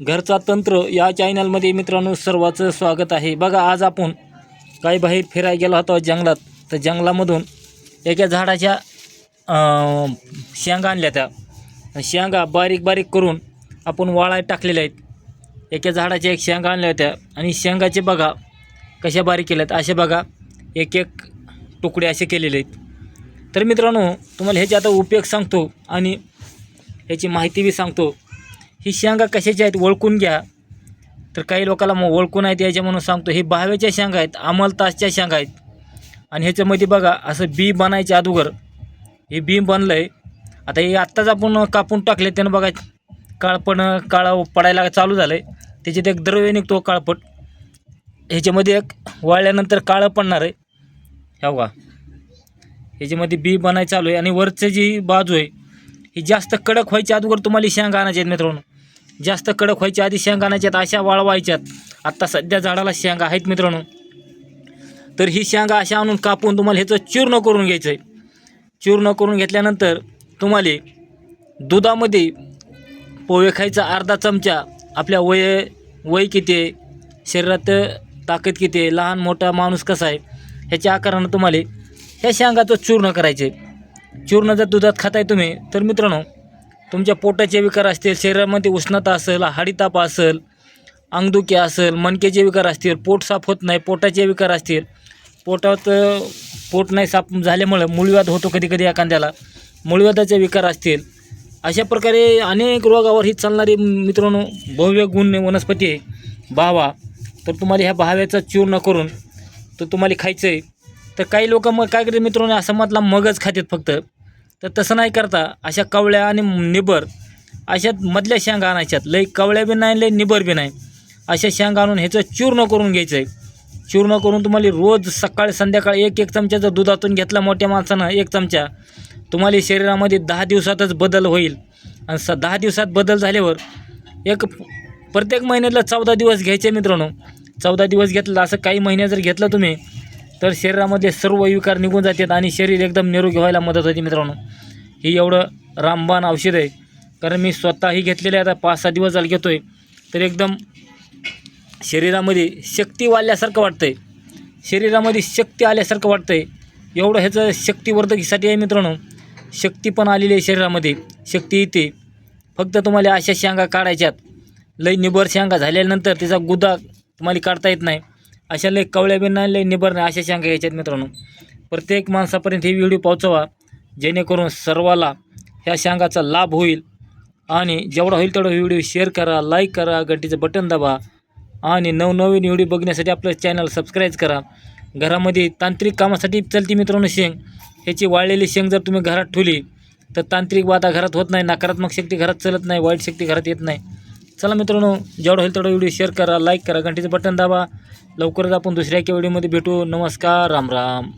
घरचा तंत्र या चॅनलमध्ये मित्रांनो सर्वाचं स्वागत आहे. बघा आज आपण काही बाहेर फिरायला गेलो होतो जंगलात. तर जंगलामधून एका झाडाच्या शेंगा आणल्या त्या. शेंगा बारीक बारीक करून आपण वाळाय टाकलेल्या आहेत. एका झाडाच्या एक शेंगा आणल्या होत्या. आणि शेंगाचे बघा कशा बारीक केल्यात. असे बघा एक एक तुकडे असे केलेले आहेत. तर मित्रांनो तुम्हाला ह्याचे आता उपयोग सांगतो आणि ह्याची माहिती बी सांगतो. ही शेंगा कशाच्या आहेत ओळखून घ्या. तर काही लोकांना मग ओळखून आहेत याच्या म्हणून सांगतो हे बहाव्याच्या शेंगा आहेत अमलतासच्या शेंगा आहेत. आणि ह्याच्यामध्ये बघा असं बी बनायच्या अगोदर हे बी बनलं आहे आता हे आत्ताच आपण कापून टाकले त्यानं बघा काळपण काळा पडायला चालू झालं आहे त्याच्यात एक द्रव्य निघतो काळपट. ह्याच्यामध्ये एक वाळल्यानंतर काळं पडणार आहे. ह्या बघा. ह्याच्यामध्ये बी बनाय चालू आहे. आणि वरचं जी बाजू आहे ही जास्त कडक व्हायच्या अगोदर तुम्हाला शेंगा आणायचे आहेत मित्रांनो. जास्त कडक व्हायच्या आधी शेंगा आणायच्यात अशा वाळवायच्यात आत्ता सध्या झाडाला शेंगा आहेत मित्रांनो. तर ही शेंगा अशा आणून कापून तुम्हाला ह्याचं चूर्ण करून घ्यायचं आहे चूर्ण करून घेतल्यानंतर तुम्हाला दुधामध्ये पोहे खायचा अर्धा चमचा आपल्या वय वय किती आहे शरीरात ताकद किती आहे लहान मोठा माणूस कसा आहे ह्याच्या आकारानं तुम्हाला ह्या शेंगाचं चूर्ण करायचं आहे चूर्ण जर दुधात खाताय तुम्ही तर मित्रांनो तुमच्या पोटाचे विकार असतील शरीरामध्ये उष्णता असेल हाडीताप असेल अंगदुखी असेल मणकेचे विकार असतील पोट साफ होत नाही पोटाचे विकार असतील पोटात पोट नाही साफ झाल्यामुळं मूळव्याध होतो कधी कधी एखाद्याला. मूळव्याधाचे विकार असतील. अशा प्रकारे अनेक रोगावर ही चालणारी मित्रांनो भव्य गुण वनस्पती आहे. भावा तर तुम्हाला ह्या भाव्याचा चूर्ण करून तर तुम्हाला खायचं आहे तर काही लोक मग काय करते मित्रांनो असं मधला मगच खातात फक्त. तर तसं नाही करता. अशा कवळ्या आणि निबर अशा मधल्या शेंगा आणायच्यात. लई कवळ्या बी नाही लई निबर बी नाही. अशा शेंगा आणून ह्याचं चूर्ण करून घ्यायचं आहे चूर्ण करून तुम्हाला रोज सकाळी संध्याकाळी एक एक चमचा जर दुधातून घेतला मोठ्या माणसानं एक चमचा तुम्हाला शरीरामध्ये दहा दिवसातच बदल होईल. आणि स दहा दिवसात बदल झाल्यावर एक प्रत्येक महिन्यातला चौदा दिवस घ्यायचे मित्रांनो. चौदा दिवस घेतलं असं काही महिने जर घेतलं तुम्ही तर शरीरामध्ये सर्व विकार निघून जातात आणि शरीर एकदम निरोगी व्हायला मदत होते मित्रांनो. ही एवढं रामबाण औषध आहे. कारण मी स्वतःही घेतलेलं आता पाच सहा दिवस झाले घेतो आहे तर एकदम शरीरामध्ये शक्ती वाढल्यासारखं वाटतंय. शरीरामध्ये शक्ती आल्यासारखं वाटतंय. एवढं ह्याचं शक्तिवर्धकीसाठी आहे मित्रांनो. शक्ती पण आलेली आहे शरीरामध्ये. शक्ती येते फक्त तुम्हाला अशा शेंगा काढायच्यात. लई निबर शेंगा झाल्यानंतर त्याचा गुदा तुम्हाला काढता येत नाही. अशा लई कवळ्या बी नाही लई निबर नाही अशा शेंगा घ्यायच्यात मित्रांनो. प्रत्येक माणसापर्यंत हे व्हिडिओ पोहोचवा जेणेकरून सर्वाला ह्या शेंगाचा लाभ होईल. आणि जेवढा होईल तेवढा व्हिडिओ शेअर करा लाईक करा घंटीचं बटन दाबा. आणि नवनवीन व्हिडिओ बघण्यासाठी आपलं चॅनल सबस्क्राईब करा. घरामध्ये तांत्रिक कामासाठी चलती मित्रांनो शेंग. ह्याची वाळलेली शेंग जर तुम्ही घरात ठेवली तर तांत्रिक बाधा घरात होत नाही नकारात्मक शक्ती घरात चलत नाही वाईट शक्ती घरात येत नाही. चला मित्रांनो जेवढं होईल तेवढा व्हिडिओ शेअर करा लाईक करा घंटीचं बटन दाबा. लवकरच आपण दुसऱ्या एका व्हिडिओमध्ये भेटू. नमस्कार राम राम.